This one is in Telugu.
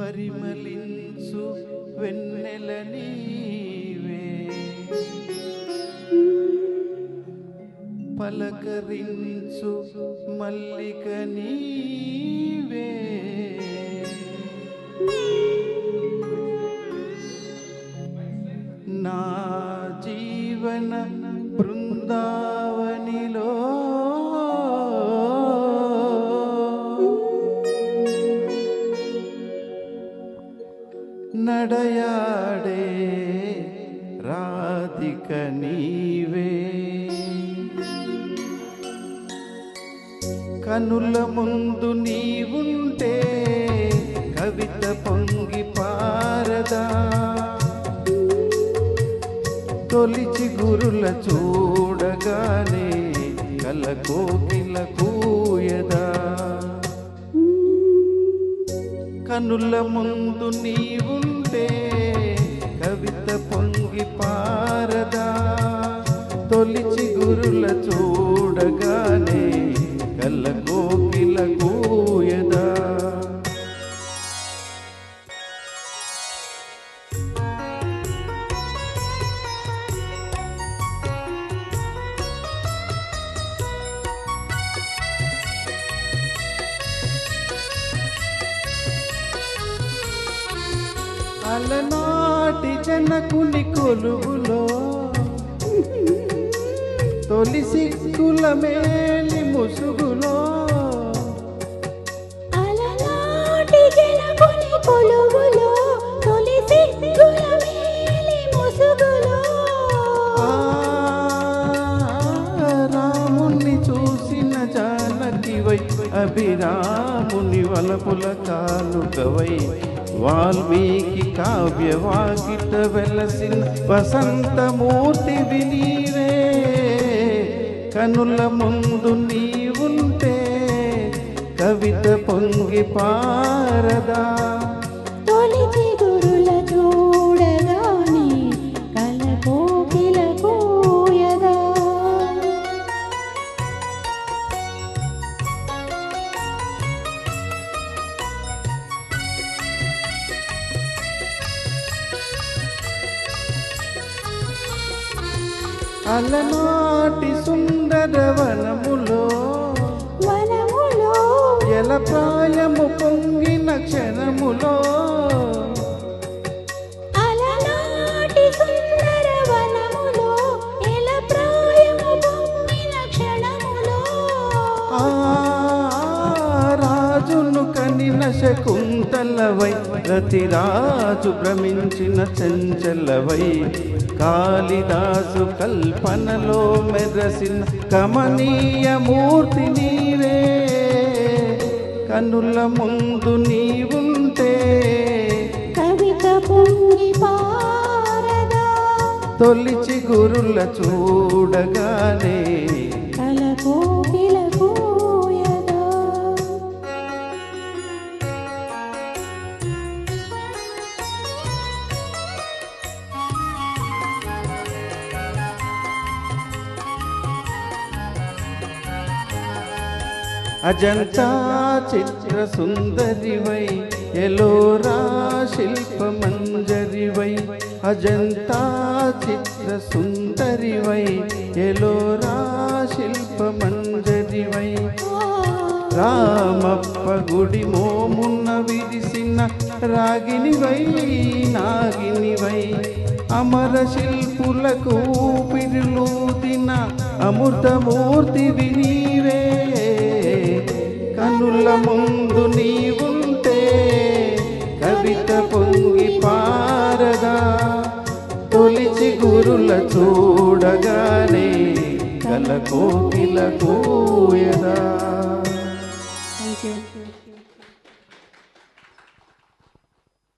పరిమళించు వెన్నెల నీవే. పలకరించు మల్లిక నీవే. నడయాడే రాధిక నీవే. కనుల ముందు నీవుంటే కవిత పొంగి పారదా. తొలిచి గురుల చూడగానే కల కోకిల కూయదా. కనుల ముందు నీవుంటే కవిత పొంగి పారదా. తొలిచి గురుల చూ అలనాటి జనకుని కొలువులో తొలి సిక్కుల మేలి ముసుగులో. అలనాటి కొలువులో తొలి మేలి అభిరాముని వలపుల కానుకవై వాల్మీకి కావ్య వాకిట వెలసిన వసంతమూర్తి నీవే కనుల ముందు నీవుంటే కవిత పొంగి పారదా అలనాటి సుందర వనములో వనములో ఎల ప్రాయము పొంగిన క్షణములో రాజును కనిన శకుంతలవై రతిరాజు భ్రమించిన చంచలవై. కాళిదాసు కల్పనలో మెరసిన కమనీయ మూర్తి నీవే. కనుల ముందు నీవుంటే కవిత పొంగి తొలిచి గురుల చూడగానే అజంతా చిత్ర సుందరివై ఎలోరా శిల్పమంజరివై అజంతా చిత్ర సుందరివై ఎలోరా శిల్పమంజరివై. రామప్ప గుడి మోమున్న విరిసిన రాగినివై నాగినివై అమర శిల్పులకు పిరులూదిన అమృతమూర్తి వినీవే. కనుల ముందు నీ ఉంటే కవిత పొంగి పారదా. తొలిచి గురుల చూడగానే కల కోకిల కోయదా.